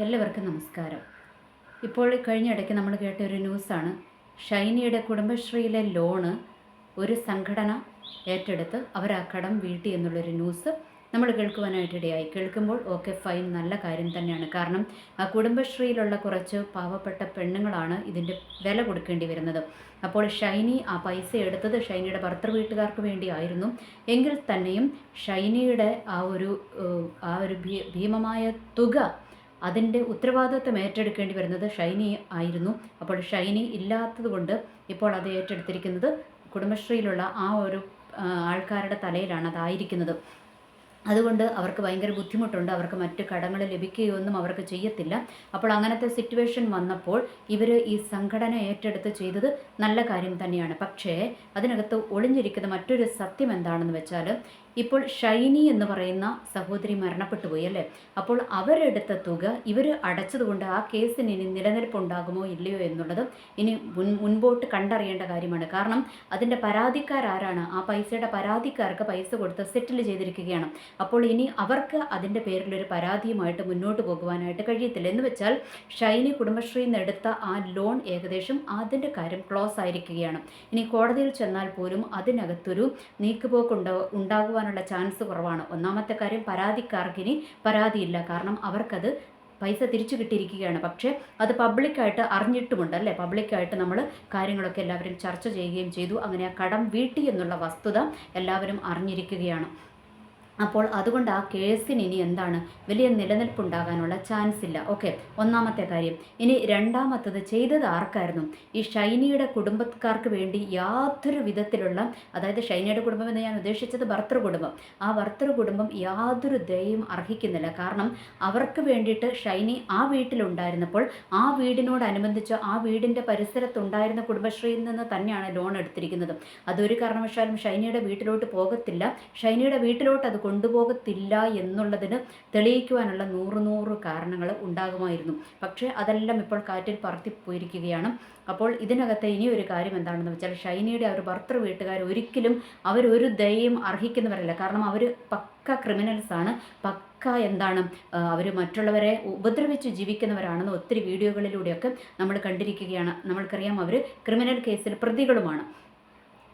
എല്ലാവർക്കും നമസ്കാരം. ഇപ്പോൾ കഴിഞ്ഞ ഇടയ്ക്ക് നമ്മൾ കേട്ട ഒരു ന്യൂസാണ്. ഷൈനിയുടെ കുടുംബശ്രീയിലെ ലോണ് ഒരു സംഘടന ഏറ്റെടുത്ത് അവർ ആ കടം വീട്ടി എന്നുള്ളൊരു ന്യൂസ് നമ്മൾ കേൾക്കുവാനായിട്ടിടയായി. കേൾക്കുമ്പോൾ ഓക്കെ ഫൈൻ നല്ല കാര്യം തന്നെയാണ്. കാരണം ആ കുടുംബശ്രീയിലുള്ള കുറച്ച് പാവപ്പെട്ട പെണ്ണുങ്ങളാണ് ഇതിന്റെ വില കൊടുക്കേണ്ടി വരുന്നത്. അപ്പോൾ ഷൈനി ആ പൈസ എടുത്തത് ഷൈനിയുടെ ഭർത്തൃ വീട്ടുകാർക്ക് വേണ്ടിയായിരുന്നു. എങ്കിൽ തന്നെയും ഷൈനിയുടെ ആ ഒരു ആ ഒരു ഭീമമായ തുക അതിന്റെ ഉത്തരവാദിത്വം ഏറ്റെടുക്കേണ്ടി വരുന്നത് ഷൈനി ആയിരുന്നു. അപ്പോൾ ഷൈനി ഇല്ലാത്തതുകൊണ്ട് ഇപ്പോൾ അത് ഏറ്റെടുത്തിരിക്കുന്നത് കുടുംബശ്രീയിലുള്ള ആ ഒരു ആൾക്കാരുടെ തലയിലാണ് അതായിരിക്കുന്നത്. അതുകൊണ്ട് അവർക്ക് ഭയങ്കര ബുദ്ധിമുട്ടുണ്ട്. അവർക്ക് മറ്റ് കടങ്ങൾ ലഭിക്കുകയൊന്നും അവർക്ക് ചെയ്യത്തില്ല. അപ്പോൾ അങ്ങനത്തെ സിറ്റുവേഷൻ വന്നപ്പോൾ ഇവർ ഈ സംഘടന ഏറ്റെടുത്ത് ചെയ്തത് നല്ല കാര്യം തന്നെയാണ്. പക്ഷേ അതിനകത്ത് ഒളിഞ്ഞിരിക്കുന്ന മറ്റൊരു സത്യം എന്താണെന്ന് വെച്ചാൽ ഇപ്പോൾ ഷൈനി എന്ന് പറയുന്ന സഹോദരി മരണപ്പെട്ടു പോയി അല്ലേ? അപ്പോൾ അവരെടുത്ത തുക ഇവർ അടച്ചതുകൊണ്ട് ആ കേസിന് ഇനി നിലനിൽപ്പുണ്ടാകുമോ ഇല്ലയോ എന്നുള്ളത് ഇനി മുൻ മുൻപോട്ട് കണ്ടറിയേണ്ട കാര്യമാണ്. കാരണം അതിന്റെ പരാതിക്കാരാരാണ് ആ പൈസയുടെ പരാതിക്കാർക്ക് പൈസ കൊടുത്ത് സെറ്റിൽ ചെയ്തിരിക്കുകയാണ്. അപ്പോൾ ഇനി അവർക്ക് അതിന്റെ പേരിലൊരു പരാതിയുമായിട്ട് മുന്നോട്ട് പോകുവാനായിട്ട് കഴിയത്തില്ല. എന്ന് വെച്ചാൽ ഷൈനി കുടുംബശ്രീയിൽ നിന്ന് എടുത്ത ആ ലോൺ ഏകദേശം അതിന്റെ കാര്യം ക്ലോസ് ആയിരിക്കുകയാണ് ഇനി കോടതിയിൽ ചെന്നാൽ പോലും അതിനകത്തൊരു നീക്കുപോക്ക് ഉണ്ടാ ഉണ്ടാകുവാനുള്ള ചാൻസ് കുറവാണ്. ഒന്നാമത്തെ കാര്യം പരാതിക്കാർക്കിനി പരാതിയില്ല. കാരണം അവർക്കത് പൈസ തിരിച്ചു കിട്ടിയിരിക്കുകയാണ്. പക്ഷേ അത് പബ്ലിക്കായിട്ട് അറിഞ്ഞിട്ടുമുണ്ട് അല്ലേ? പബ്ലിക്കായിട്ട് നമ്മൾ കാര്യങ്ങളൊക്കെ എല്ലാവരും ചർച്ച ചെയ്യുകയും ചെയ്തു. അങ്ങനെ ആ കടം വീട്ടി എന്നുള്ള വസ്തുത എല്ലാവരും അറിഞ്ഞിരിക്കുകയാണ്. അപ്പോൾ അതുകൊണ്ട് ആ കേസിന് ഇനി എന്താണ്? വലിയ നിലനിൽപ്പുണ്ടാകാനുള്ള ചാൻസ് ഇല്ല ഓക്കെ ഒന്നാമത്തെ കാര്യം. ഇനി രണ്ടാമത്തത് ചെയ്തത് ആർക്കായിരുന്നു? ഈ ഷൈനിയുടെ കുടുംബക്കാർക്ക് വേണ്ടി യാതൊരു വിധത്തിലുള്ള അതായത് ഷൈനിയുടെ കുടുംബം എന്ന് ഞാൻ ഉദ്ദേശിച്ചത് ഭർത്തൃ കുടുംബം. ആ ഭർത്തൃ കുടുംബം യാതൊരു ദയയും അർഹിക്കുന്നില്ല. കാരണം അവർക്ക് വേണ്ടിയിട്ട് ഷൈനി ആ വീട്ടിലുണ്ടായിരുന്നപ്പോൾ ആ വീടിനോടനുബന്ധിച്ച് ആ വീടിന്റെ പരിസരത്തുണ്ടായിരുന്ന കുടുംബശ്രീയിൽ നിന്ന് തന്നെയാണ് ലോൺ എടുത്തിരിക്കുന്നത്. അതൊരു കാരണവശാലും ഷൈനിയുടെ വീട്ടിലോട്ട് പോകത്തില്ല. ഷൈനിയുടെ വീട്ടിലോട്ട് അത് കൊണ്ടുപോകത്തില്ല എന്നുള്ളതിന് തെളിയിക്കുവാനുള്ള നൂറ് നൂറ് കാരണങ്ങൾ ഉണ്ടാകുമായിരുന്നു. പക്ഷേ അതെല്ലാം ഇപ്പോൾ കാറ്റിൽ പറത്തിപ്പോയിരിക്കുകയാണ് അപ്പോൾ ഇതിനകത്തെ ഇനി ഒരു കാര്യം എന്താണെന്ന് വെച്ചാൽ ഷൈനിയുടെ ഒരു ഭർത്തൃ വീട്ടുകാർ ഒരിക്കലും അവരൊരു ദയയും അർഹിക്കുന്നവരല്ല. കാരണം അവർ പക്ക ക്രിമിനൽസ് ആണ് പക്ക എന്താണ് അവർ മറ്റുള്ളവരെ ഉപദ്രവിച്ച് ജീവിക്കുന്നവരാണെന്ന് ഒത്തിരി വീഡിയോകളിലൂടെയൊക്കെ നമ്മൾ കണ്ടിരിക്കുകയാണ്. നമ്മൾക്കറിയാം അവർ ക്രിമിനൽ കേസിൽ പ്രതികളുമാണ്.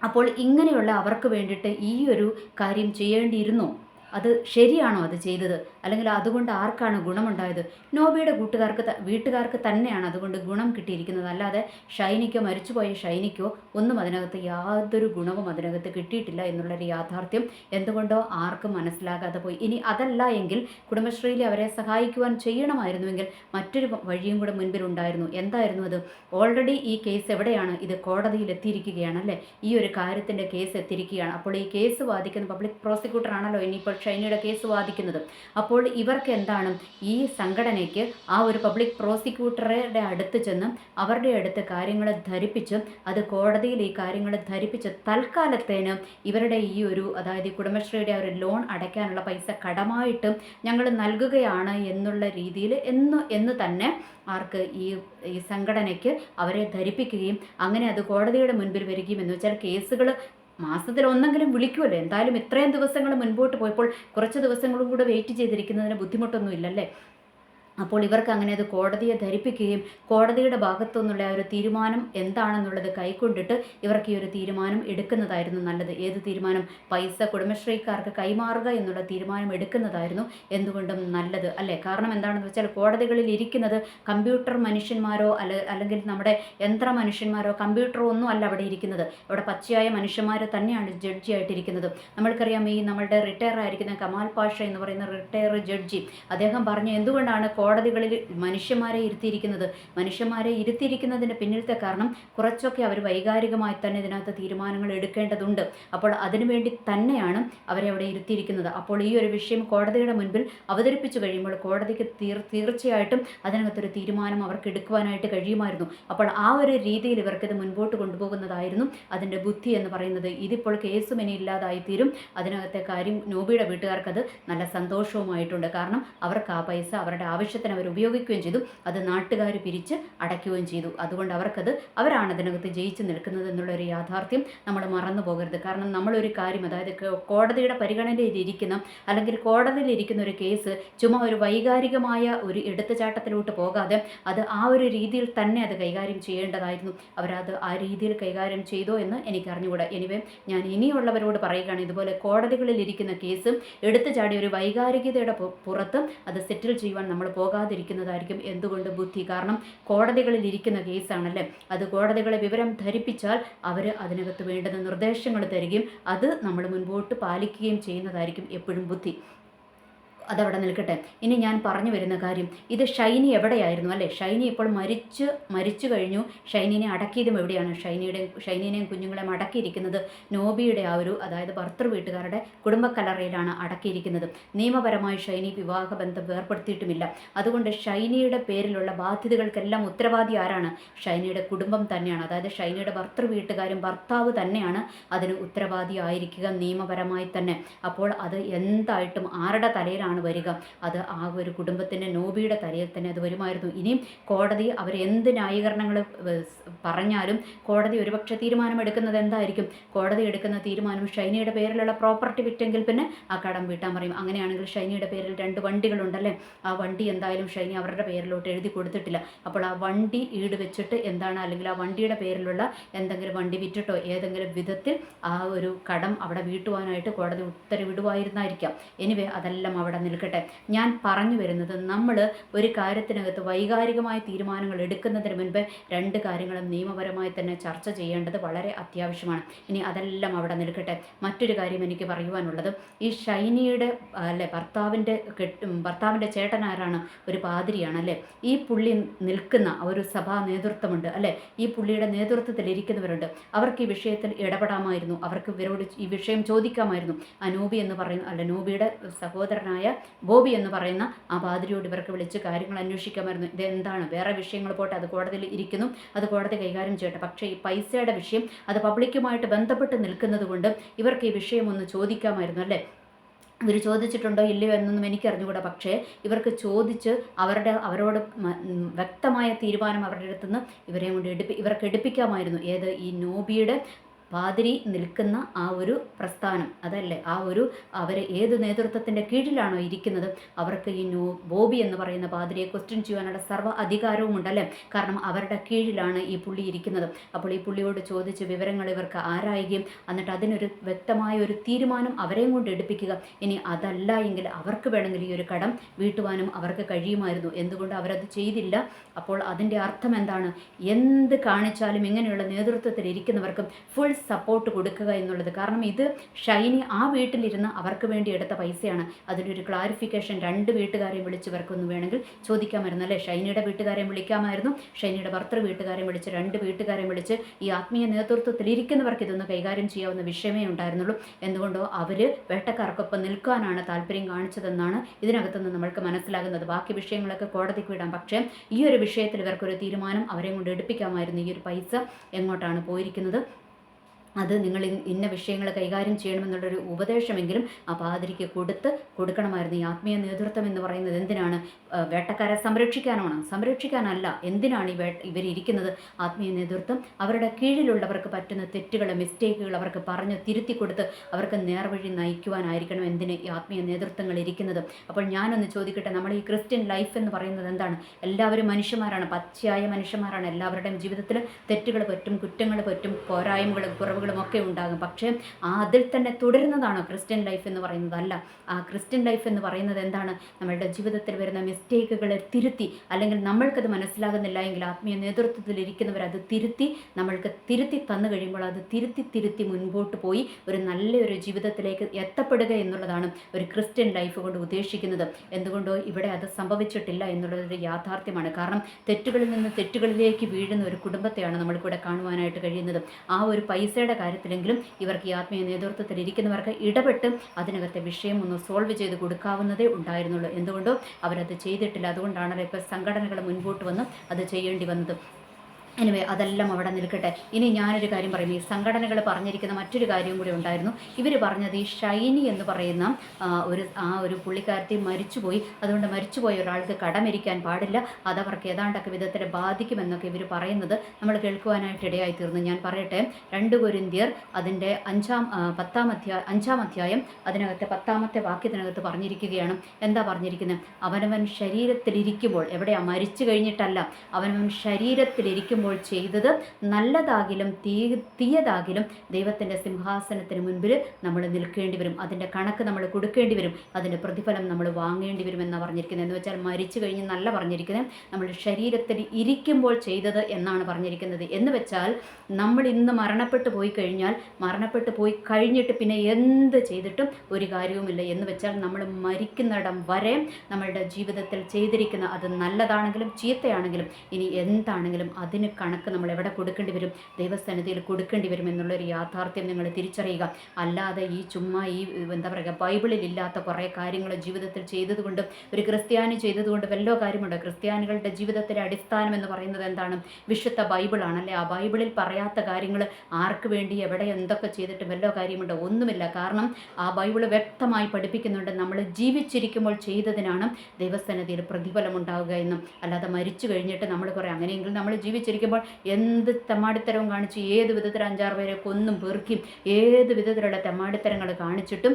അപ്പോൾ ഇങ്ങനെയുള്ള അവർക്ക് വേണ്ടിയിട്ട് ഈ ഒരു കാര്യം ചെയ്യേണ്ടിയിരുന്നോ? അത് ശരിയാണോ അത് ചെയ്തത്? അല്ലെങ്കിൽ അതുകൊണ്ട് ആർക്കാണ് ഗുണമുണ്ടായത്? നോബിയുടെ കൂട്ടുകാർക്ക് വീട്ടുകാർക്ക് തന്നെയാണ് അതുകൊണ്ട് ഗുണം കിട്ടിയിരിക്കുന്നത്. അല്ലാതെ ഷൈനിക്കോ മരിച്ചുപോയ ഷൈനിക്കോ ഒന്നും അതിനകത്ത് യാതൊരു ഗുണവും അതിനകത്ത് കിട്ടിയിട്ടില്ല എന്നുള്ളൊരു യാഥാർത്ഥ്യം എന്തുകൊണ്ടോ ആർക്കും മനസ്സിലാകാതെ പോയി. ഇനി അതല്ല എങ്കിൽ കുടുംബശ്രീയിൽ അവരെ സഹായിക്കുവാൻ ചെയ്യണമായിരുന്നുവെങ്കിൽ മറ്റൊരു വഴിയും കൂടെ മുൻപിലുണ്ടായിരുന്നു. എന്തായിരുന്നു അത്? ഓൾറെഡി ഈ കേസ് എവിടെയാണ്? ഇത് കോടതിയിൽ എത്തിയിരിക്കുകയാണ് അല്ലേ ഈ ഒരു കാര്യത്തിന്റെ കേസ് എത്തിയിരിക്കുകയാണ്. അപ്പോൾ ഈ കേസ് വാദിക്കുന്ന പബ്ലിക് പ്രോസിക്യൂട്ടർ ആണല്ലോ ഇനിയിപ്പോൾ ഷൈനിയുടെ കേസ് വാദിക്കുന്നത്. അപ്പോൾ ഇവർക്ക് എന്താണ് ഈ സംഘടനയ്ക്ക് ആ ഒരു പബ്ലിക് പ്രോസിക്യൂട്ടറുടെ അടുത്ത് ചെന്ന് അവരുടെ അടുത്ത് കാര്യങ്ങൾ ധരിപ്പിച്ച് അത് കോടതിയിൽ ഈ കാര്യങ്ങൾ ധരിപ്പിച്ച് തൽക്കാലത്തേന് ഇവരുടെ ഈ ഒരു അതായത് കുടുംബശ്രീയുടെ ഒരു ലോൺ അടയ്ക്കാനുള്ള പൈസ കടമായിട്ട് ഞങ്ങൾ നൽകുകയാണ് എന്നുള്ള രീതിയിൽ എന്ന് എന്ന് തന്നെ ആർക്ക് ഈ ഈ സംഘടനയ്ക്ക് അവരെ ധരിപ്പിക്കുകയും അങ്ങനെ അത് കോടതിയുടെ മുൻപിൽ വരികയും എന്ന് വെച്ചാൽ കേസുകൾ മാസത്തിൽ ഒന്നെങ്കിലും വിളിക്കുമല്ലോ എന്തായാലും ഇത്രയും ദിവസങ്ങൾ മുൻപോട്ട് പോയപ്പോൾ കുറച്ച് ദിവസങ്ങളും കൂടെ വെയിറ്റ് ചെയ്തിരിക്കുന്നതിന് ബുദ്ധിമുട്ടൊന്നും ഇല്ലല്ലേ അപ്പോൾ ഇവർക്ക് അങ്ങനെ അത് കോടതിയെ ധരിപ്പിക്കുകയും കോടതിയുടെ ഭാഗത്തു നിന്നുള്ള ആ ഒരു തീരുമാനം എന്താണെന്നുള്ളത് കൈക്കൊണ്ടിട്ട് ഇവർക്ക് ഈ ഒരു തീരുമാനം എടുക്കുന്നതായിരുന്നു നല്ലത്. ഏത് തീരുമാനം? പൈസ കുടുംബശ്രീക്കാർക്ക് കൈമാറുക എന്നുള്ള തീരുമാനം എടുക്കുന്നതായിരുന്നു എന്തുകൊണ്ടും നല്ലത് അല്ലേ? കാരണം എന്താണെന്ന് വെച്ചാൽ കോടതികളിൽ ഇരിക്കുന്നത് കമ്പ്യൂട്ടർ മനുഷ്യന്മാരോ അല്ല അല്ലെങ്കിൽ നമ്മുടെ യന്ത്ര മനുഷ്യന്മാരോ കമ്പ്യൂട്ടറോ ഒന്നും അല്ല അവിടെ ഇരിക്കുന്നത്. അവിടെ പച്ചയായ മനുഷ്യന്മാർ തന്നെയാണ് ജഡ്ജി ആയിട്ടിരിക്കുന്നത്. നമ്മൾക്കറിയാം ഈ നമ്മളുടെ റിട്ടയർ ആയിരിക്കുന്ന കമാൽ പാഷ എന്ന് പറയുന്ന റിട്ടയർ ജഡ്ജി അദ്ദേഹം പറഞ്ഞു എന്തുകൊണ്ടാണ് കോടതികളിൽ മനുഷ്യന്മാരെ ഇരുത്തിയിരിക്കുന്നത് മനുഷ്യന്മാരെ ഇരുത്തിയിരിക്കുന്നതിന്റെ പിന്നിലത്തെ കാരണം കുറച്ചൊക്കെ അവർ വൈകാരികമായി തന്നെ ഇതിനകത്ത് തീരുമാനങ്ങൾ എടുക്കേണ്ടതുണ്ട്. അപ്പോൾ അതിനുവേണ്ടി തന്നെയാണ് അവരെ അവിടെ ഇരുത്തിയിരിക്കുന്നത്. അപ്പോൾ ഈ ഒരു വിഷയം കോടതിയുടെ മുൻപിൽ അവതരിപ്പിച്ചു കഴിയുമ്പോൾ കോടതിക്ക് തീർ തീർച്ചയായിട്ടും അതിനകത്തൊരു തീരുമാനം അവർക്ക് എടുക്കുവാനായിട്ട് കഴിയുമായിരുന്നു. അപ്പോൾ ആ ഒരു രീതിയിൽ ഇവർക്കിത് മുൻപോട്ട് കൊണ്ടുപോകുന്നതായിരുന്നു അതിന്റെ ബുദ്ധി എന്ന് പറയുന്നത്. ഇതിപ്പോൾ കേസും ഇനി ഇല്ലാതായി തീരും അതിനകത്തെ കാര്യം നോബിയുടെ വീട്ടുകാർക്കത് നല്ല സന്തോഷവുമായിട്ടുണ്ട്. കാരണം അവർക്ക് ആ പൈസ അവരുടെ ആവശ്യത്തിന് ആവശ്യത്തിന് അവർ ഉപയോഗിക്കുകയും ചെയ്തു. അത് നാട്ടുകാർ പിരിച്ച് അടയ്ക്കുകയും ചെയ്തു. അതുകൊണ്ട് അവർക്കത് അവരാണ് അതിനകത്ത് ജയിച്ചു നിൽക്കുന്നത് എന്നുള്ളൊരു യാഥാർത്ഥ്യം നമ്മൾ മറന്നു പോകരുത്. കാരണം നമ്മളൊരു കാര്യം അതായത് കോടതിയുടെ പരിഗണനയിലിരിക്കുന്ന അല്ലെങ്കിൽ കോടതിയിലിരിക്കുന്ന ഒരു കേസ് ചുമ്മാ ഒരു വൈകാരികമായ ഒരു എടുത്തുചാട്ടത്തിലോട്ട് പോകാതെ അത് ആ ഒരു രീതിയിൽ തന്നെ അത് കൈകാര്യം ചെയ്യേണ്ടതായിരുന്നു. അവരത് ആ രീതിയിൽ കൈകാര്യം ചെയ്തോ എന്ന് എനിക്ക് അറിഞ്ഞുകൂടാ എനിവേ ഞാൻ ഇനിയുള്ളവരോട് പറയുകയാണ് ഇതുപോലെ കോടതികളിൽ ഇരിക്കുന്ന കേസ് എടുത്തുചാടി ഒരു വൈകാരികതയുടെ പുറത്തും അത് സെറ്റിൽ ചെയ്യുവാൻ നമ്മൾ പോകാതിരിക്കുന്നതായിരിക്കും എന്തുകൊണ്ട് ബുദ്ധി? കാരണം കോടതികളിൽ ഇരിക്കുന്ന കേസാണല്ലേ? അത് കോടതികളെ വിവരം ധരിപ്പിച്ചാൽ അവർ അതിനകത്ത് വേണ്ടുന്ന നിർദ്ദേശങ്ങൾ തരികയും അത് നമ്മൾ മുൻപോട്ട് പാലിക്കുകയും ചെയ്യുന്നതായിരിക്കും എപ്പോഴും ബുദ്ധി. അതവിടെ നിൽക്കട്ടെ. ഇനി ഞാൻ പറഞ്ഞു വരുന്ന കാര്യം ഇത് ഷൈനി എവിടെയായിരുന്നു അല്ലേ? ഷൈനി ഇപ്പോൾ മരിച്ച് മരിച്ചു കഴിഞ്ഞു. ഷൈനിനെ അടക്കിയതും എവിടെയാണ്? ഷൈനിയുടെ ഷൈനിനെയും കുഞ്ഞുങ്ങളെയും അടക്കിയിരിക്കുന്നത് നോബിയുടെ ആ ഒരു അതായത് ഭർത്തൃ വീട്ടുകാരുടെ കുടുംബക്കലറയിലാണ് അടക്കിയിരിക്കുന്നത്. നിയമപരമായി ഷൈനി വിവാഹബന്ധം ഏർപ്പെടുത്തിയിട്ടുമില്ല അതുകൊണ്ട് ഷൈനിയുടെ പേരിലുള്ള ബാധ്യതകൾക്കെല്ലാം ഉത്തരവാദി ആരാണ്? ഷൈനിയുടെ കുടുംബം തന്നെയാണ്. അതായത് ഷൈനിയുടെ ഭർത്തൃ വീട്ടുകാരും ഭർത്താവ് തന്നെയാണ് അതിന് ഉത്തരവാദി ആയിരിക്കുക നിയമപരമായി തന്നെ. അപ്പോൾ അത് എന്തായിട്ടും ആരുടെ തലയിലാണ് വരിക. അത് ആ ഒരു കുടുംബത്തിന്റെ നോബിയുടെ തലയിൽ തന്നെ അത് വരുമായിരുന്നു. ഇനിയും കോടതി അവർ എന്ത് ന്യായീകരണങ്ങൾ പറഞ്ഞാലും കോടതി ഒരുപക്ഷെ തീരുമാനമെടുക്കുന്നത് എന്തായിരിക്കും? കോടതി എടുക്കുന്ന തീരുമാനം ഷൈനയുടെ പേരിലുള്ള പ്രോപ്പർട്ടി വിറ്റെങ്കിൽ പിന്നെ ആ കടം വീട്ടാൻ പറയും. അങ്ങനെയാണെങ്കിൽ ഷൈനയുടെ പേരിൽ രണ്ട് വണ്ടികളുണ്ടല്ലേ? ആ വണ്ടി എന്തായാലും ഷൈനി അവരുടെ പേരിലോട്ട് എഴുതി കൊടുത്തിട്ടില്ല. അപ്പോൾ ആ വണ്ടി ഈട് വെച്ചിട്ട് എന്താണ്? അല്ലെങ്കിൽ ആ വണ്ടിയുടെ പേരിലുള്ള എന്തെങ്കിലും വണ്ടി വിറ്റിട്ടോ ഏതെങ്കിലും വിധത്തിൽ ആ ഒരു കടം അവിടെ വീട്ടുവാനായിട്ട് കോടതി ഉത്തരവിടുവായിരുന്നായിരിക്കാം. എനിവേ അതെല്ലാം അവിടെ നിൽക്കട്ടെ. ഞാൻ പറഞ്ഞു വരുന്നത് നമ്മൾ ഒരു കാര്യത്തിനകത്ത് വൈകാരികമായ തീരുമാനങ്ങൾ എടുക്കുന്നതിന് മുൻപ് രണ്ട് കാര്യങ്ങളും നിയമപരമായി തന്നെ ചർച്ച ചെയ്യേണ്ടത് വളരെ അത്യാവശ്യമാണ്. ഇനി അതെല്ലാം അവിടെ നിൽക്കട്ടെ. മറ്റൊരു കാര്യം എനിക്ക് പറയുവാനുള്ളത് ഈ ഷൈനിയുടെ അല്ലെ ഭർത്താവിന്റെ ഭർത്താവിന്റെ ചേട്ടൻ ആരാണ്? ഒരു പാതിരിയാണ് അല്ലേ? ഈ പുള്ളി നിൽക്കുന്ന ഒരു സഭാ നേതൃത്വമുണ്ട് അല്ലേ? ഈ പുള്ളിയുടെ നേതൃത്വത്തിൽ ഇരിക്കുന്നവരുണ്ട്. അവർക്ക് ഈ വിഷയത്തിൽ ഇടപെടാമായിരുന്നു. അവർക്ക് ഇവരോട് ഈ വിഷയം ചോദിക്കാമായിരുന്നു. അനൂപി എന്ന് പറയുന്ന അല്ല നൂബിയുടെ സഹോദരനായ ബോബി എന്ന് പറയുന്ന ആ പാതിരിയോട് ഇവർക്ക് വിളിച്ച് കാര്യങ്ങൾ അന്വേഷിക്കാമായിരുന്നു. ഇതെന്താണ്? വേറെ വിഷയങ്ങൾ പോട്ടെ അത് കോടതിയിൽ ഇരിക്കുന്നു. അത് കോടതി കൈകാര്യം ചെയ്യട്ടെ. പക്ഷേ ഈ പൈസയുടെ വിഷയം അത് പബ്ലിക്കുമായിട്ട് ബന്ധപ്പെട്ട് നിൽക്കുന്നത് കൊണ്ട് ഇവർക്ക് ഈ വിഷയം ഒന്ന് ചോദിക്കാമായിരുന്നു അല്ലേ? ഇവർ ചോദിച്ചിട്ടുണ്ടോ ഇല്ലയോ എന്നൊന്നും എനിക്കറിഞ്ഞുകൂടാ. പക്ഷേ ഇവർക്ക് ചോദിച്ച് അവരുടെ അവരോട് വ്യക്തമായ തീരുമാനം അവരുടെ അടുത്തുനിന്ന് ഇവരെ കൊണ്ട് എടുപ്പി ഇവർക്ക് എടുപ്പിക്കാമായിരുന്നു. ഏത്? ഈ നോബിയുടെ പാതിരി നിൽക്കുന്ന ആ ഒരു പ്രസ്ഥാനം അതല്ലേ? ആ ഒരു അവർ ഏത് നേതൃത്വത്തിന്റെ കീഴിലാണോ ഇരിക്കുന്നത്? അവർക്ക് ഈ നോ ബോബി എന്ന് പറയുന്ന പാതിരിയെ ക്വസ്റ്റ്യൻ ചെയ്യാനുള്ള സർവ അധികാരവും ഉണ്ടല്ലേ? കാരണം അവരുടെ കീഴിലാണ് ഈ പുള്ളി ഇരിക്കുന്നത്. അപ്പോൾ ഈ പുള്ളിയോട് ചോദിച്ച് വിവരങ്ങൾ ഇവർക്ക് ആരായുകയും എന്നിട്ട് അതിനൊരു വ്യക്തമായ ഒരു തീരുമാനം അവരെയും കൊണ്ട് എടുപ്പിക്കുക. ഇനി അതല്ല എങ്കിൽ അവർക്ക് വേണമെങ്കിൽ ഈ ഒരു കടം വീട്ടുവാനും അവർക്ക് കഴിയുമായിരുന്നു. എന്തുകൊണ്ട് അവരത് ചെയ്തില്ല? അപ്പോൾ അതിന്റെ അർത്ഥം എന്താണ്? എന്ത് കാണിച്ചാലും ഇങ്ങനെയുള്ള നേതൃത്വത്തിൽ ഇരിക്കുന്നവർക്കും ഫുൾ സപ്പോർട്ട് കൊടുക്കുക എന്നുള്ളത്. കാരണം ഇത് ഷൈനി ആ വീട്ടിലിരുന്ന് അവർക്ക് വേണ്ടി എടുത്ത പൈസയാണ്. അതിനൊരു ക്ലാരിഫിക്കേഷൻ രണ്ട് വീട്ടുകാരെയും വിളിച്ചവർക്കൊന്ന് വേണമെങ്കിൽ ചോദിക്കാമായിരുന്നു അല്ലേ? ഷൈനിയുടെ വീട്ടുകാരെയും വിളിക്കാമായിരുന്നു. ഷൈനിയുടെ ഭർത്തൃ വീട്ടുകാരെയും വിളിച്ച് രണ്ട് വീട്ടുകാരെയും വിളിച്ച് ഈ ആത്മീയ നേതൃത്വത്തിൽ ഇരിക്കുന്നവർക്ക് ഇതൊന്ന് കൈകാര്യം ചെയ്യാവുന്ന വിഷയമേ ഉണ്ടായിരുന്നുള്ളൂ. എന്തുകൊണ്ടോ അവർ വേട്ടക്കാർക്കൊപ്പം നിൽക്കാനാണ് താല്പര്യം കാണിച്ചതെന്നാണ് ഇതിനകത്തുനിന്ന് നമ്മൾക്ക് മനസ്സിലാകുന്നത്. ബാക്കി വിഷയങ്ങളൊക്കെ കോടതിക്ക് വിടാം. പക്ഷേ ഈ ഒരു വിഷയത്തിൽ ഇവർക്കൊരു തീരുമാനം അവരെയും കൊണ്ട് എടുപ്പിക്കാമായിരുന്നു. ഈ ഒരു പൈസ എങ്ങോട്ടാണ് പോയിരിക്കുന്നത്? അത് നിങ്ങൾ ഇന്ന വിഷയങ്ങൾ കൈകാര്യം ചെയ്യണമെന്നുള്ളൊരു ഉപദേശമെങ്കിലും ആ പാതിരിക്ക് കൊടുത്ത് കൊടുക്കണമായിരുന്നു ഈ ആത്മീയ നേതൃത്വം എന്ന് പറയുന്നത് എന്തിനാണ്? വേട്ടക്കാരെ സംരക്ഷിക്കാനാണ്? സംരക്ഷിക്കാനല്ല. എന്തിനാണ് ഈ വേ ഇവരിയ്ക്കുന്നത് ആത്മീയ നേതൃത്വം അവരുടെ കീഴിലുള്ളവർക്ക് പറ്റുന്ന തെറ്റുകൾ മിസ്റ്റേക്കുകൾ അവർക്ക് പറഞ്ഞ് തിരുത്തി കൊടുത്ത് അവർക്ക് നേർവഴി നയിക്കുവാനായിരിക്കണം എന്തിന് ഈ ആത്മീയ നേതൃത്വങ്ങൾ ഇരിക്കുന്നത്. അപ്പോൾ ഞാനൊന്ന് ചോദിക്കട്ടെ നമ്മൾ ഈ ക്രിസ്ത്യൻ ലൈഫ് എന്ന് പറയുന്നത് എന്താണ്? എല്ലാവരും മനുഷ്യന്മാരാണ് പച്ചയായ മനുഷ്യന്മാരാണ്. എല്ലാവരുടെയും ജീവിതത്തിൽ തെറ്റുകൾ പറ്റും കുറ്റങ്ങൾ പറ്റും പോരായ്മകളും കുറവുകളും ഒക്കെ ഉണ്ടാകും. പക്ഷേ അതിൽ തന്നെ തുടരുന്നതാണ് ക്രിസ്ത്യൻ ലൈഫ് എന്ന് പറയുന്നത് അല്ല ആ ക്രിസ്ത്യൻ ലൈഫ് എന്ന് പറയുന്നത് എന്താണ്? നമ്മളുടെ ജീവിതത്തിൽ വരുന്ന മിസ്റ്റേക്കുകളെ തിരുത്തി അല്ലെങ്കിൽ നമ്മൾക്കത് മനസ്സിലാകുന്നില്ല എങ്കിൽ ആത്മീയ നേതൃത്വത്തിൽ ഇരിക്കുന്നവർ അത് തിരുത്തി നമ്മൾക്ക് തിരുത്തി തന്നു കഴിയുമ്പോൾ അത് തിരുത്തി തിരുത്തി മുൻപോട്ട് പോയി ഒരു നല്ലൊരു ജീവിതത്തിലേക്ക് എത്തപ്പെടുക എന്നുള്ളതാണ് ഒരു ക്രിസ്ത്യൻ ലൈഫ് കൊണ്ട് ഉദ്ദേശിക്കുന്നത്. എന്തുകൊണ്ടോ ഇവിടെ അത് സംഭവിച്ചിട്ടില്ല എന്നുള്ളതൊരു യാഥാർത്ഥ്യമാണ്. കാരണം തെറ്റുകളിൽ നിന്ന് തെറ്റുകളിലേക്ക് വീഴുന്ന ഒരു കുടുംബത്തെയാണ് നമ്മൾക്കിവിടെ കാണുവാനായിട്ട് കഴിയുന്നത്. ആ ഒരു പൈസയുടെ കാര്യത്തിലെങ്കിലും ഇവർക്ക് ഈ ആത്മീയ നേതൃത്വത്തിൽ ഇരിക്കുന്നവർക്ക് ഇടപെട്ട് അതിനകത്തെ വിഷയം ഒന്ന് സോൾവ് ചെയ്ത് കൊടുക്കാവുന്നതേ ഉണ്ടായിരുന്നുള്ളൂ. എന്തുകൊണ്ടോ അവരത് ചെയ്തിട്ടില്ല. അതുകൊണ്ടാണല്ലോ ഇപ്പോൾ സംഘടനകൾ മുൻപോട്ട് വന്ന് അത് ചെയ്യേണ്ടി വന്നത്. എനിവേ അതെല്ലാം അവിടെ നിൽക്കട്ടെ. ഇനി ഞാനൊരു കാര്യം പറയും. ഈ സംഘടനകൾ പറഞ്ഞിരിക്കുന്ന മറ്റൊരു കാര്യം കൂടി ഉണ്ടായിരുന്നു. ഇവർ പറഞ്ഞത് ഈ ഷൈനി എന്ന് പറയുന്ന ഒരു ആ ഒരു പുള്ളിക്കാരത്തി മരിച്ചുപോയി. അതുകൊണ്ട് മരിച്ചുപോയ ഒരാൾക്ക് കടമിരിക്കാൻ പാടില്ല. അതവർക്ക് ഏതാണ്ടൊക്കെ വിധത്തിൽ ബാധിക്കുമെന്നൊക്കെ ഇവർ പറയുന്നത് നമ്മൾ കേൾക്കുവാനായിട്ട് ഇടയായി തീർന്നു. ഞാൻ പറയട്ടെ രണ്ട് കൊരിന്തിയർ അതിന്റെ അഞ്ചാം പത്താം അധ്യായ അഞ്ചാം അധ്യായം അതിനകത്തെ പത്താമത്തെ വാക്യത്തിനകത്ത് പറഞ്ഞിരിക്കുകയാണ്. എന്താ പറഞ്ഞിരിക്കുന്നത് അവനവൻ ശരീരത്തിലിരിക്കുമ്പോൾ എവിടെയാ മരിച്ചു കഴിഞ്ഞിട്ടല്ല അവനവൻ ശരീരത്തിലിരിക്കുമ്പോൾ ചെയ്തത് നല്ലതാകിലും തീ തീയതാകിലും ദൈവത്തിന്റെ സിംഹാസനത്തിന് മുൻപിൽ നമ്മൾ നിൽക്കേണ്ടി വരും. അതിന്റെ കണക്ക് നമ്മൾ കൊടുക്കേണ്ടി വരും. അതിന്റെ പ്രതിഫലം നമ്മൾ വാങ്ങേണ്ടി വരും എന്നാണ് പറഞ്ഞിരിക്കുന്നത്. എന്ന് വെച്ചാൽ മരിച്ചു കഴിഞ്ഞ് നല്ല പറഞ്ഞിരിക്കുന്നത്. നമ്മൾ ശരീരത്തിൽ ഇരിക്കുമ്പോൾ ചെയ്തത് എന്നാണ് പറഞ്ഞിരിക്കുന്നത്. എന്ന് വെച്ചാൽ നമ്മൾ ഇന്ന് മരണപ്പെട്ടു പോയി കഴിഞ്ഞാൽ മരണപ്പെട്ടു പോയി കഴിഞ്ഞിട്ട് പിന്നെ എന്ത് ചെയ്തിട്ടും ഒരു കാര്യവുമില്ല. എന്ന് വെച്ചാൽ നമ്മൾ മരിക്കുന്നിടം വരെ നമ്മളുടെ ജീവിതത്തിൽ ചെയ്തിരിക്കുന്ന അത് നല്ലതാണെങ്കിലും ചീത്തയാണെങ്കിലും ഇനി എന്താണെങ്കിലും അതിന് കണക്ക് നമ്മൾ എവിടെ കൊടുക്കേണ്ടി വരും? ദൈവസന്നിധിയിൽ കൊടുക്കേണ്ടി വരും എന്നുള്ളൊരു യാഥാർത്ഥ്യം നിങ്ങൾ തിരിച്ചറിയുക. അല്ലാതെ ഈ ചുമ്മാ ഈ എന്താ പറയുക ബൈബിളിൽ ഇല്ലാത്ത കുറേ കാര്യങ്ങൾ ജീവിതത്തിൽ ചെയ്തതുകൊണ്ട് ഒരു ക്രിസ്ത്യാനി ചെയ്തതുകൊണ്ട് വല്ലോ കാര്യമുണ്ട്. ക്രിസ്ത്യാനികളുടെ ജീവിതത്തിലെ അടിസ്ഥാനം എന്ന് പറയുന്നത് എന്താണ്? വിശുദ്ധ ബൈബിളാണ് അല്ലേ ആ ബൈബിളിൽ പറയാത്ത കാര്യങ്ങൾ ആർക്ക് വേണ്ടി എവിടെ എന്തൊക്കെ ചെയ്തിട്ട് വല്ലോ കാര്യമുണ്ടോ. ഒന്നുമില്ല. കാരണം ആ ബൈബിൾ വ്യക്തമായി പഠിപ്പിക്കുന്നുണ്ട്. നമ്മൾ ജീവിച്ചിരിക്കുമ്പോൾ ചെയ്തതിനാണ് ദൈവസന്നിധിയിൽ പ്രതിഫലം ഉണ്ടാവുക എന്നും. അല്ലാതെ മരിച്ചു കഴിഞ്ഞിട്ട് നമ്മൾ കുറേ അങ്ങനെയെങ്കിൽ നമ്മൾ ജീവിച്ചിരിക്കുമ്പോൾ എന്ത് തെമ്മാടിത്തരവും കാണിച്ച് ഏത് വിധത്തിൽ അഞ്ചാറ് പേരെ കൊന്നും പെറുക്കിയും ഏത് വിധത്തിലുള്ള തെമ്മാടിത്തരങ്ങൾ കാണിച്ചിട്ടും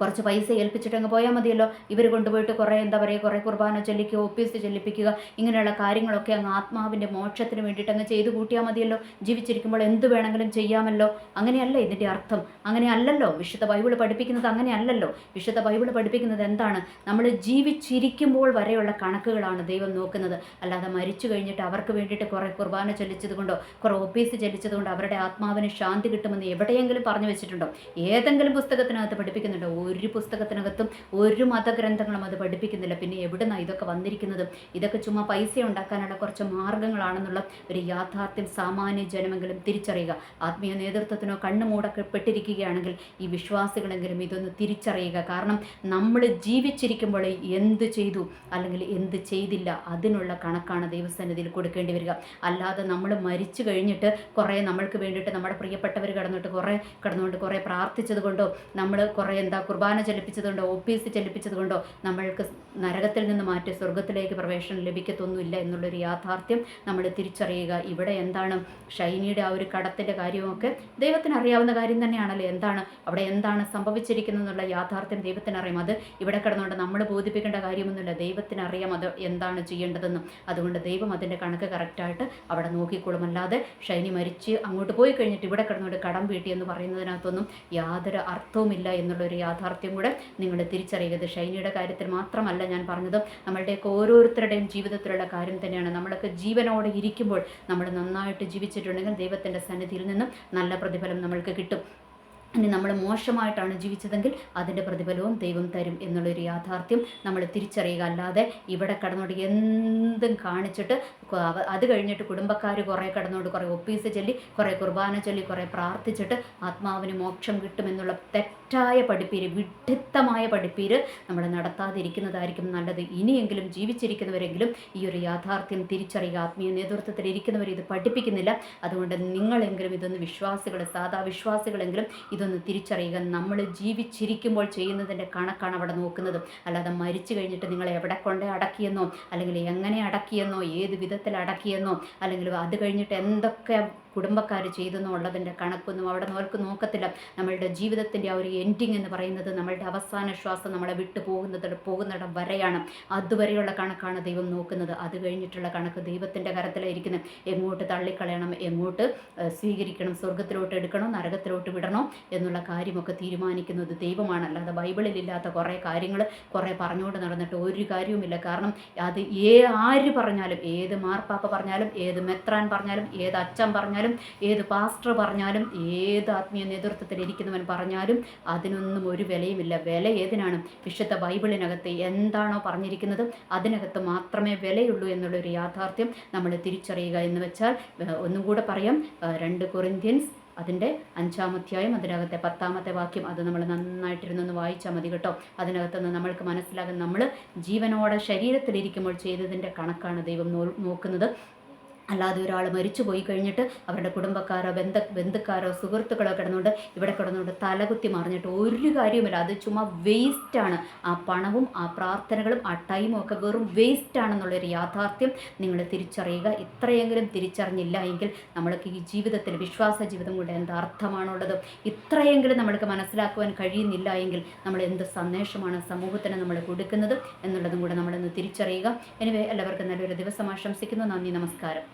കുറച്ച് പൈസ ഏൽപ്പിച്ചിട്ട് അങ്ങ് പോയാൽ മതിയല്ലോ. ഇവർ കൊണ്ടുപോയിട്ട് കുറേ എന്താ പറയുക കുറേ കുർബാന ചൊല്ലിക്കുക ഒപ്പീസ് ചൊല്ലിപ്പിക്കുക ഇങ്ങനെയുള്ള കാര്യങ്ങളൊക്കെ അങ്ങ് ആത്മാവിന്റെ മോക്ഷത്തിന് വേണ്ടിയിട്ട് അങ്ങ് ചെയ്തു കൂട്ടിയാൽ മതിയല്ലോ. ജീവിച്ചിരിക്കുമ്പോൾ എന്ത് വേണമെങ്കിലും ചെയ്യാമല്ലോ. അങ്ങനെയല്ല ഇതിന്റെ അർത്ഥം. അങ്ങനെ അല്ലല്ലോ. വിശുദ്ധ ബൈബിൾ പഠിപ്പിക്കുന്നത് അങ്ങനെയല്ലല്ലോ വിശുദ്ധ ബൈബിൾ പഠിപ്പിക്കുന്നത് എന്താണ്? നമ്മൾ ജീവിച്ചിരിക്കുമ്പോൾ വരെയുള്ള കണക്കുകളാണ് ദൈവം നോക്കുന്നത്. അല്ലാതെ മരിച്ചു കഴിഞ്ഞിട്ട് അവർക്ക് വേണ്ടിയിട്ട് കുറേ കുർബാന ചൊല്ലിച്ചത് കൊണ്ടോ കുറേ ഒപ്പീസ് ചൊല്ലിച്ചത് കൊണ്ട് അവരുടെ ആത്മാവിന് ശാന്തി കിട്ടുമെന്ന് എവിടെയെങ്കിലും പറഞ്ഞു വെച്ചിട്ടുണ്ടോ? ഏതെങ്കിലും പുസ്തകത്തിനകത്ത് പഠിപ്പിക്കുന്നുണ്ടോ? ഒരു പുസ്തകത്തിനകത്തും ഒരു മതഗ്രന്ഥങ്ങളും അത് പഠിപ്പിക്കുന്നില്ല. പിന്നെ എവിടുന്നാണ് ഇതൊക്കെ വന്നിരിക്കുന്നത്? ഇതൊക്കെ ചുമ്മാ പൈസ ഉണ്ടാക്കാനുള്ള കുറച്ച് മാർഗങ്ങളാണെന്നുള്ള ഒരു യാഥാർത്ഥ്യം സാമാന്യ ജനമെങ്കിലും തിരിച്ചറിയുക. ആത്മീയ നേതൃത്വത്തിനോ കണ്ണു മൂടപ്പെട്ടിരിക്കുകയാണെങ്കിൽ ഈ വിശ്വാസികളെങ്കിലും ഇതൊന്ന് തിരിച്ചറിയുക. കാരണം നമ്മൾ ജീവിച്ചിരിക്കുമ്പോൾ എന്ത് ചെയ്തു അല്ലെങ്കിൽ എന്ത് ചെയ്തില്ല അതിനുള്ള കണക്കാണ് ദൈവസന്നിധിയിൽ കൊടുക്കേണ്ടി വരിക. അല്ലാതെ നമ്മൾ മരിച്ചു കഴിഞ്ഞിട്ട് കുറേ നമ്മൾക്ക് വേണ്ടിയിട്ട് നമ്മുടെ പ്രിയപ്പെട്ടവർ കിടന്നിട്ട് കുറേ കിടന്നുകൊണ്ട് കുറേ പ്രാർത്ഥിച്ചത് കൊണ്ടോ നമ്മൾ കുറേ എന്താ കുർബാന ചലിപ്പിച്ചതുകൊണ്ടോ കൊണ്ടോ ഒപ്പീസ് ചലിപ്പിച്ചതുകൊണ്ടോ നമ്മൾക്ക് നരകത്തിൽ നിന്ന് മാറ്റി സ്വർഗത്തിലേക്ക് പ്രവേശനം ലഭിക്കത്തൊന്നുമില്ല എന്നുള്ളൊരു യാഥാർത്ഥ്യം നമ്മൾ തിരിച്ചറിയുക. ഇവിടെ എന്താണ് ഷൈനിയുടെ ആ ഒരു കടത്തിന്റെ കാര്യമൊക്കെ ദൈവത്തിന് അറിയാവുന്ന കാര്യം തന്നെയാണല്ലോ? എന്താണ് അവിടെ എന്താണ് സംഭവിച്ചിരിക്കുന്നത് എന്നുള്ള യാഥാർത്ഥ്യം ദൈവത്തിന് അറിയാം അത് ഇവിടെ കിടന്നുകൊണ്ട് നമ്മൾ ബോധിപ്പിക്കേണ്ട കാര്യമൊന്നുമില്ല. ദൈവത്തിന് അറിയാം അത് എന്താണ് ചെയ്യേണ്ടതെന്നും. അതുകൊണ്ട് ദൈവം അതിന്റെ കണക്ക് കറക്റ്റായിട്ട് അവിടെ നോക്കിക്കോളും അല്ലാതെ ഷൈനി മരിച്ച് അങ്ങോട്ട് പോയി കഴിഞ്ഞിട്ട് ഇവിടെ കിടന്നുകൊണ്ട് കടം വീട്ടി എന്ന് പറയുന്നതിനകത്തൊന്നും യാതൊരു അർത്ഥവുമില്ല എന്നുള്ളൊരു യാഥാർത്ഥ്യം കൂടെ നിങ്ങൾ തിരിച്ചറിയുക ഷൈനിയുടെ കാര്യത്തിൽ മാത്രമല്ല ഞാൻ പറഞ്ഞത് നമ്മളുടെയൊക്കെ ഓരോരുത്തരുടെയും ജീവിതത്തിലുള്ള കാര്യം തന്നെയാണ്. നമ്മളൊക്കെ ജീവനോടെ ഇരിക്കുമ്പോൾ നമ്മൾ നന്നായിട്ട് ജീവിച്ചിട്ടുണ്ടെങ്കിൽ ദൈവത്തിന്റെ സന്നിധിയിൽ നിന്നും നല്ല പ്രതിഫലം നമ്മൾക്ക് കിട്ടും. ഇനി നമ്മൾ മോശമായിട്ടാണ് ജീവിച്ചതെങ്കിൽ അതിന്റെ പ്രതിഫലവും ദൈവം തരും എന്നുള്ളൊരു യാഥാർത്ഥ്യം നമ്മൾ തിരിച്ചറിയുക. അല്ലാതെ ഇവിടെ കടന്നോട്ട് എന്തും കാണിച്ചിട്ട് അത് കഴിഞ്ഞിട്ട് കുടുംബക്കാർ കുറേ കടന്നോട്ട് കുറേ ഒപ്പീസ് ചൊല്ലി കുറേ കുർബാന ചൊല്ലി കുറേ പ്രാർത്ഥിച്ചിട്ട് ആത്മാവിന് മോക്ഷം കിട്ടുമെന്നുള്ള തെറ്റായ പഠിപ്പീര് വിഡിത്തമായ പഠിപ്പീര് നമ്മൾ നടത്താതിരിക്കുന്നതായിരിക്കും നല്ലത്. ഇനിയെങ്കിലും ജീവിച്ചിരിക്കുന്നവരെങ്കിലും ഈ ഒരു യാഥാർത്ഥ്യം തിരിച്ചറിയുക ആത്മീയ നേതൃത്വത്തിൽ ഇരിക്കുന്നവർ ഇത് പഠിപ്പിക്കുന്നില്ല. അതുകൊണ്ട് നിങ്ങളെങ്കിലും ഇതൊന്ന് വിശ്വാസികൾ സാധാ വിശ്വാസികളെങ്കിലും ഇതൊന്ന് തിരിച്ചറിയുക. നമ്മൾ ജീവിച്ചിരിക്കുമ്പോൾ ചെയ്യുന്നതിന്റെ കണക്കാണ് അവിടെ നോക്കുന്നത്. അല്ലാതെ മരിച്ചു കഴിഞ്ഞിട്ട് നിങ്ങൾ എവിടെ കൊണ്ടേ അടക്കിയെന്നോ അല്ലെങ്കിൽ എങ്ങനെ അടക്കിയെന്നോ ഏത് വിധത്തിൽ അടക്കിയെന്നോ അല്ലെങ്കിൽ അത് കഴിഞ്ഞിട്ട് എന്തൊക്കെ കുടുംബക്കാർ ചെയ്തെന്നോ ഉള്ളതിന്റെ കണക്കൊന്നും അവിടെ നോക്ക് നോക്കത്തില്ല. നമ്മളുടെ ജീവിതത്തിന്റെ ആ ഒരു എൻഡിങ് എന്ന് പറയുന്നത് നമ്മളുടെ അവസാന ശ്വാസം നമ്മളെ വിട്ടു പോകുന്നത് പോകുന്നിടം വരെയാണ്. അതുവരെയുള്ള കണക്കാണ് ദൈവം നോക്കുന്നത്. അത് കഴിഞ്ഞിട്ടുള്ള കണക്ക് ദൈവത്തിന്റെ കരത്തിലായിരിക്കുന്നത് എങ്ങോട്ട് തള്ളിക്കളയണം? എങ്ങോട്ട് സ്വീകരിക്കണം? സ്വർഗത്തിലോട്ട് എടുക്കണോ? നരകത്തിലോട്ട് വിടണോ? എന്നുള്ള കാര്യമൊക്കെ തീരുമാനിക്കുന്നത് ദൈവമാണ്. അല്ലാതെ ബൈബിളിൽ ഇല്ലാത്ത കുറേ കാര്യങ്ങൾ കുറേ പറഞ്ഞുകൊണ്ട് നടന്നിട്ട് ഒരു കാര്യവുമില്ല. കാരണം അത് ഏ ആര് പറഞ്ഞാലും ഏത് മാർപ്പാപ്പ പറഞ്ഞാലും ഏത് മെത്രാൻ പറഞ്ഞാലും ഏത് അച്ഛൻ പറഞ്ഞാലും ഏത് പാസ്റ്റർ പറഞ്ഞാലും ഏത് ആത്മീയ നേതൃത്വത്തിൽ ഇരിക്കുന്നവൻ പറഞ്ഞാലും അതിനൊന്നും ഒരു വിലയുമില്ല. വില ഏതിനാണ്? വിശുദ്ധ ബൈബിളിനകത്ത് എന്താണോ പറഞ്ഞിരിക്കുന്നത് അതിനകത്ത് മാത്രമേ വിലയുള്ളൂ എന്നുള്ളൊരു യാഥാർത്ഥ്യം നമ്മൾ തിരിച്ചറിയുക എന്ന് വെച്ചാൽ ഒന്നും കൂടെ പറയാം. രണ്ട് കൊറിന്ത്യൻസ് അതിന്റെ അഞ്ചാമധ്യായം അതിനകത്തെ പത്താമത്തെ വാക്യം അത് നമ്മൾ നന്നായിട്ടിരുന്നൊന്ന് വായിച്ചാൽ മതി കേട്ടോ. അതിനകത്തുനിന്ന് നമ്മൾക്ക് മനസ്സിലാകും. നമ്മൾ ജീവനോടെ ശരീരത്തിലിരിക്കുമ്പോൾ ചെയ്തതിന്റെ കണക്കാണ് ദൈവം നോക്കുന്നത്. അല്ലാതെ ഒരാൾ മരിച്ചു പോയി കഴിഞ്ഞിട്ട് അവരുടെ കുടുംബക്കാരോ ബന്ധ ബന്ധുക്കാരോ സുഹൃത്തുക്കളോ കിടന്നുകൊണ്ട് ഇവിടെ കിടന്നുകൊണ്ട് തലകുത്തി മറിഞ്ഞിട്ട് ഒരു കാര്യവുമില്ല. അത് ചുമ്മാ വേസ്റ്റാണ് ആ പണവും ആ പ്രാർത്ഥനകളും ആ ടൈമും ഒക്കെ വെറും വേസ്റ്റാണെന്നുള്ളൊരു യാഥാർത്ഥ്യം നിങ്ങൾ തിരിച്ചറിയുക. ഇത്രയെങ്കിലും തിരിച്ചറിഞ്ഞില്ല എങ്കിൽ നമ്മൾക്ക് ഈ ജീവിതത്തിൽ വിശ്വാസ ജീവിതം കൊണ്ട് എന്ത് അർത്ഥമാണുള്ളത്? ഇത്രയെങ്കിലും നമ്മൾക്ക് മനസ്സിലാക്കുവാൻ കഴിയുന്നില്ല എങ്കിൽ നമ്മൾ എന്ത് സന്ദേശമാണ് സമൂഹത്തിന് നമ്മൾ കൊടുക്കുന്നത് എന്നുള്ളതും കൂടെ നമ്മളൊന്ന് തിരിച്ചറിയുക. എനിവേ എല്ലാവർക്കും നല്ലൊരു ദിവസം ആശംസിക്കുന്നു. നന്ദി നമസ്കാരം.